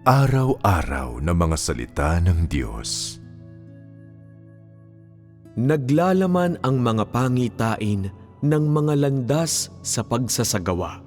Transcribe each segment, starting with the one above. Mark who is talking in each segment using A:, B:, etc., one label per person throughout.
A: Araw-araw na mga salita ng Diyos.
B: Naglalaman ang mga pangitain ng mga landas sa pagsasagawa.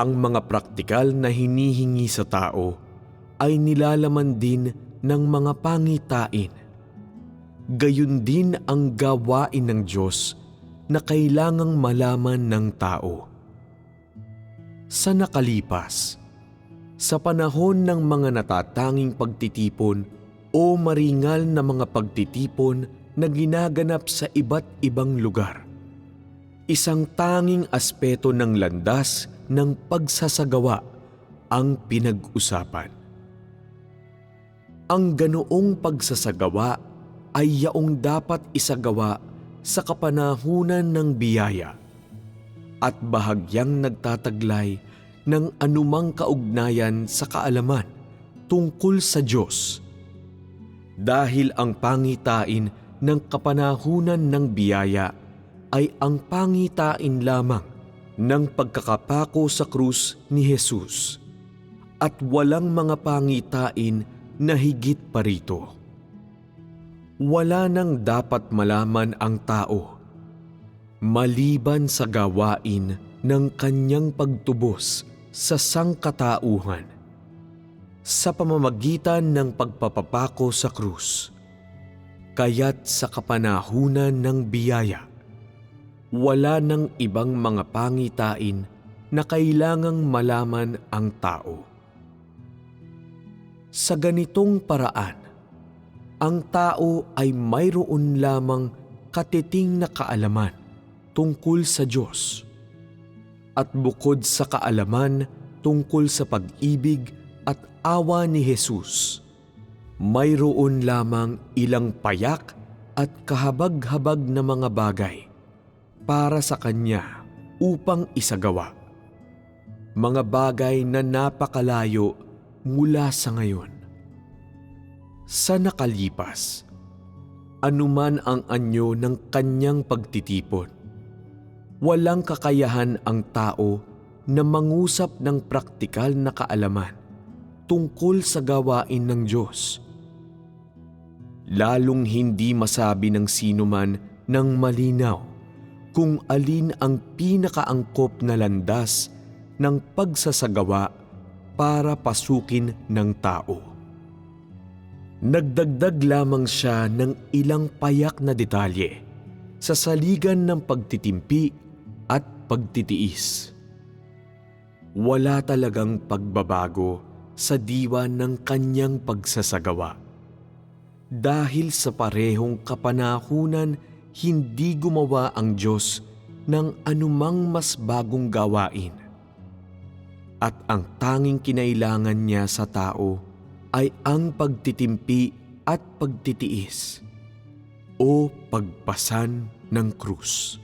B: Ang mga praktikal na hinihingi sa tao ay nilalaman din ng mga pangitain. Gayun din ang gawain ng Diyos na kailangang malaman ng tao. Sa nakalipas, sa panahon ng mga natatanging pagtitipon o maringal na mga pagtitipon na ginaganap sa iba't ibang lugar. Isang tanging aspeto ng landas ng pagsasagawa ang pinag-usapan. Ang ganoong pagsasagawa ay yaong dapat isagawa sa kapanahunan ng biyaya at bahagyang nagtataglay ng anumang kaugnayan sa kaalaman tungkol sa Diyos. Dahil ang pangitain ng kapanahunan ng biyaya ay ang pangitain lamang ng pagkakapako sa krus ni Jesus at walang mga pangitain na higit pa rito. Wala nang dapat malaman ang tao maliban sa gawain ng kanyang pagtubos sa sangkatauhan sa pamamagitan ng pagpapapako sa krus. Kaya't sa kapanahunan ng biyaya, wala nang ibang mga pangitain na kailangang malaman ang tao. Sa ganitong paraan, ang tao ay mayroon lamang katiting na kaalaman tungkol sa Diyos at bukod sa kaalaman tungkol sa pag-ibig at awa ni Jesus, mayroon lamang ilang payak at kahabag-habag na mga bagay para sa Kanya upang isagawa. Mga bagay na napakalayo mula sa ngayon. Sa nakalipas, anuman ang anyo ng kanyang pagtitipon, walang kakayahan ang tao na mangusap ng praktikal na kaalaman tungkol sa gawain ng Diyos. Lalong hindi masabi ng sinuman ng malinaw kung alin ang pinakaangkop na landas ng pagsasagawa para pasukin ng tao. Nagdagdag lamang siya ng ilang payak na detalye sa saligan ng pagtitimpi pagtitiis. Wala talagang pagbabago sa diwa ng kanyang pagsasagawa. Dahil sa parehong kapanahunan, hindi gumawa ang Diyos ng anumang mas bagong gawain. At ang tanging kinailangan niya sa tao ay ang pagtitimpi at pagtitiis o pagpasan ng krus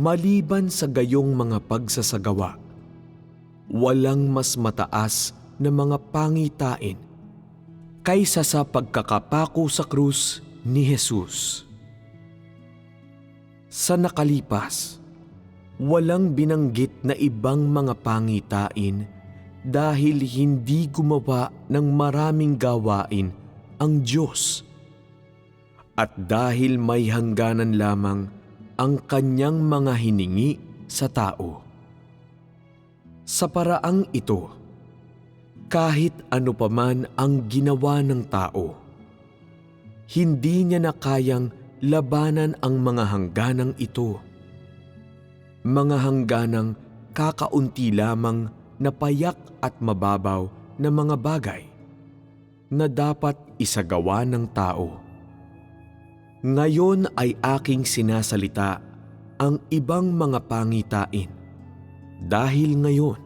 B: maliban sa gayong mga pagsasagawa. Walang mas mataas na mga pangitain kaysa sa pagkakapako sa krus ni Jesus. Sa nakalipas, walang binanggit na ibang mga pangitain dahil hindi gumawa ng maraming gawain ang Diyos. At dahil may hangganan lamang ang kanyang mga hiningi sa tao. Sa paraang ito, kahit ano paman ang ginawa ng tao, hindi niya na kayang labanan ang mga hangganang ito. Mga hangganang kakaunti lamang na payak at mababaw na mga bagay na dapat isagawa ng tao ngayon ay aking sinasalita ang ibang mga pangitain dahil ngayon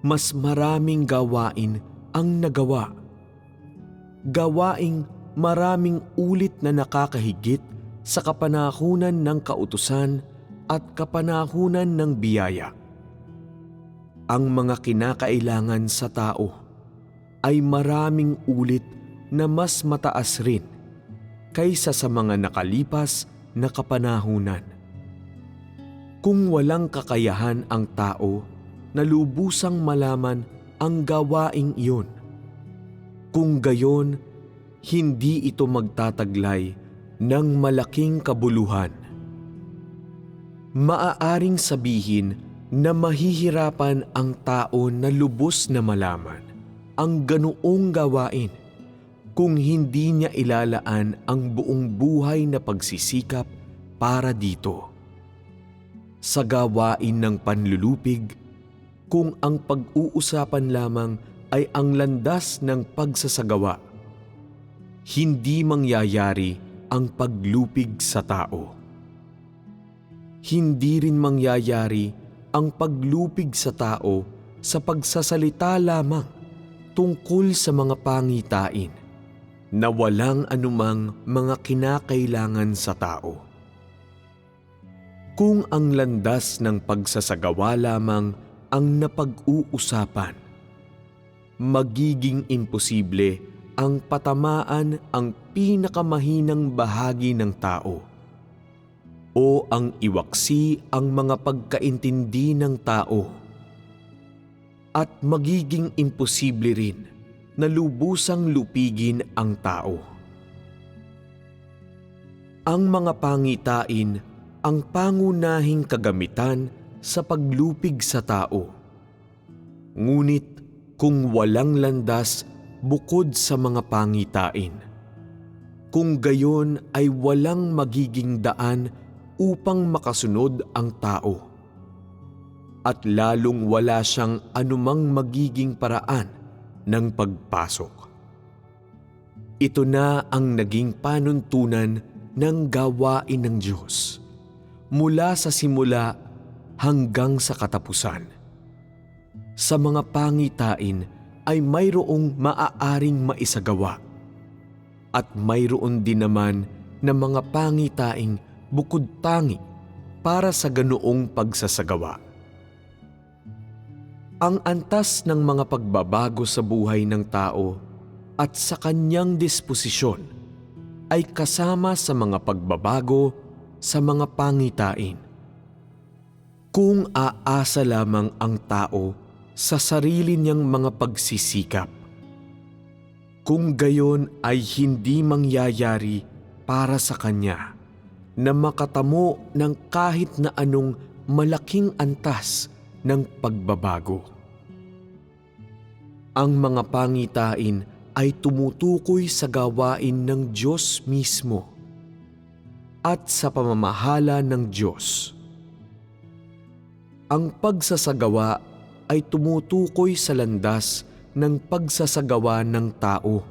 B: mas maraming gawain ang nagawa. Gawaing maraming ulit na nakakahigit sa kapanahunan ng kautusan at kapanahunan ng biyaya. Ang mga kinakailangan sa tao ay maraming ulit na mas mataas rin kaysa sa mga nakalipas na kapanahunan. Kung walang kakayahan ang tao na lubusang malaman ang gawaing iyon. Kung gayon, hindi ito magtataglay ng malaking kabuluhan. Maaaring sabihin na mahihirapan ang tao na lubos na malaman ang ganoong gawain kung hindi niya ilalaan ang buong buhay na pagsisikap para dito. Sa gawain ng panlulupig, kung ang pag-uusapan lamang ay ang landas ng pagsasagawa, hindi mangyayari ang paglupig sa tao. Hindi rin mangyayari ang paglupig sa tao sa pagsasalita lamang tungkol sa mga pangitain na walang anumang mga kinakailangan sa tao. Kung ang landas ng pagsasagawa lamang ang napag-uusapan, magiging imposible ang patamaan ang pinakamahinang bahagi ng tao o ang iwaksi ang mga pagkaintindi ng tao. At magiging imposible rin na lubusang lupigin ang tao. Ang mga pangitain ang pangunahing kagamitan sa paglupig sa tao. Ngunit kung walang landas bukod sa mga pangitain, kung gayon ay walang magiging daan upang makasunod ang tao. At lalong wala siyang anumang magiging paraan ng pagpasok. Ito na ang naging panuntunan ng gawain ng Diyos mula sa simula hanggang sa katapusan. Sa mga pangitain ay mayroong maaaring maisagawa at mayroon din naman na mga pangitaing bukod tangi para sa ganoong pagsasagawa. Ang antas ng mga pagbabago sa buhay ng tao at sa kanyang disposisyon ay kasama sa mga pagbabago sa mga pangitain. Kung aasa lamang ang tao sa sarili niyang mga pagsisikap, kung gayon ay hindi mangyayari para sa kanya na makatamo ng kahit na anong malaking antas ng pagbabago. Ang mga pangitain ay tumutukoy sa gawain ng Diyos mismo at sa pamamahala ng Diyos. Ang pagsasagawa ay tumutukoy sa landas ng pagsasagawa ng tao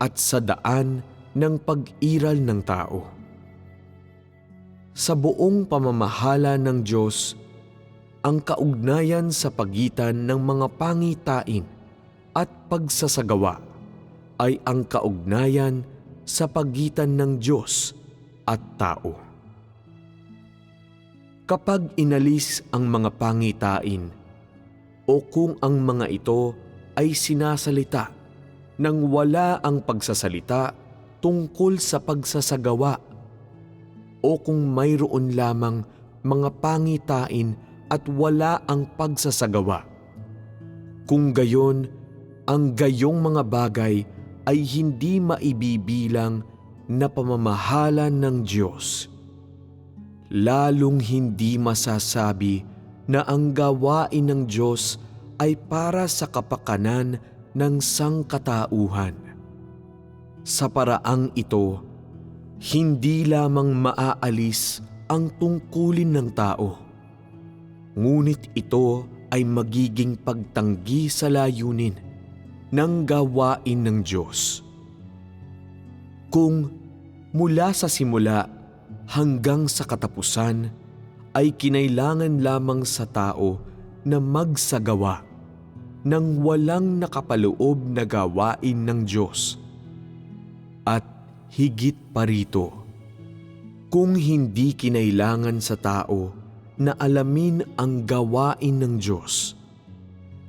B: at sa daan ng pag-iral ng tao. Sa buong pamamahala ng Diyos, ang kaugnayan sa pagitan ng mga pangitain at pagsasagawa ay ang kaugnayan sa pagitan ng Diyos at tao. Kapag inalis ang mga pangitain o kung ang mga ito ay sinasalita nang wala ang pagsasalita tungkol sa pagsasagawa o kung mayroon lamang mga pangitain at wala ang pagsasagawa. Kung gayon, ang gayong mga bagay ay hindi maibibilang na pamamahala ng Diyos. Lalong hindi masasabi na ang gawain ng Diyos ay para sa kapakanan ng sangkatauhan. Sa paraang ito, hindi lamang maaalis ang tungkulin ng tao, ngunit ito ay magiging pagtanggi sa layunin ng gawain ng Diyos. Kung mula sa simula hanggang sa katapusan ay kinailangan lamang sa tao na magsagawa ng walang nakapaloob na gawain ng Diyos. At higit pa rito, kung hindi kinailangan sa tao na alamin ang gawain ng Diyos,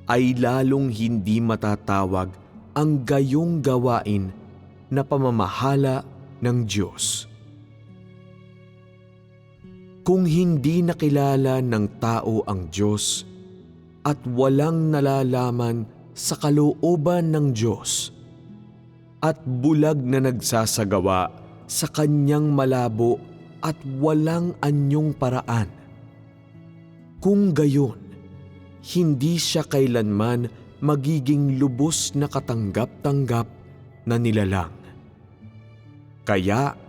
B: ay lalong hindi matatawag ang gayong gawain na pamamahala ng Diyos. Kung hindi nakilala ng tao ang Diyos, at walang nalalaman sa kalooban ng Diyos at bulag na nagsasagawa sa kanyang malabo at walang anyong paraan. Kung gayon, hindi siya kailanman magiging lubos na katanggap-tanggap na nilalang. Kaya,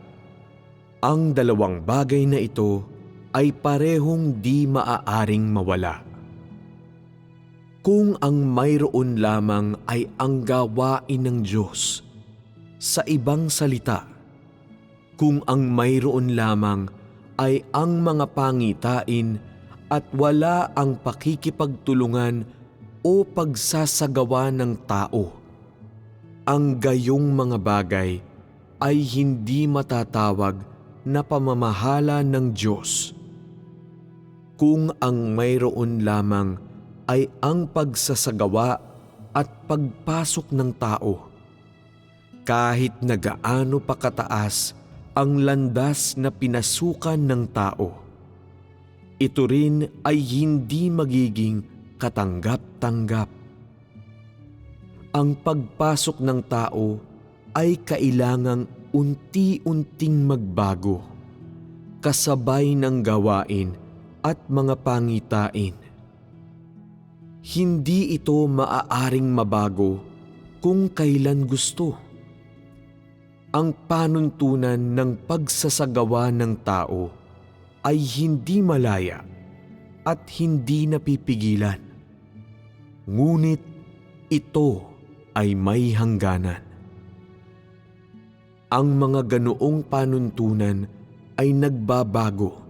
B: ang dalawang bagay na ito ay parehong di maaaring mawala. Kung ang mayroon lamang ay ang gawain ng Diyos, sa ibang salita, kung ang mayroon lamang ay ang mga pangitain at wala ang pakikipagtulungan o pagsasagawa ng tao, ang gayong mga bagay ay hindi matatawag na pamamahala ng Diyos. Kung ang mayroon lamang ay ang pagsasagawa at pagpasok ng tao, kahit na gaano pa kataas ang landas na pinasukan ng tao, ito rin ay hindi magiging katanggap-tanggap. Ang pagpasok ng tao ay kailangang unti-unting magbago, kasabay ng gawain at mga pangitain. Hindi ito maaaring mabago kung kailan gusto. Ang panuntunan ng pagsasagawa ng tao ay hindi malaya at hindi napipigilan. Ngunit ito ay may hangganan. Ang mga ganoong panuntunan ay nagbabago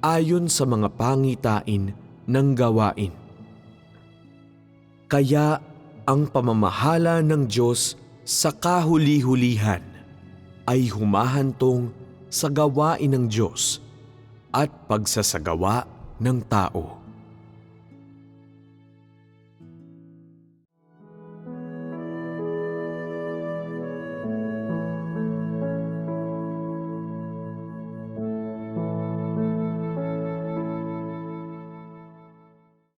B: ayon sa mga pangitain ng gawain. Kaya ang pamamahala ng Diyos sa kahuli-hulihan ay humahantong sa gawain ng Diyos at pagsasagawa ng tao.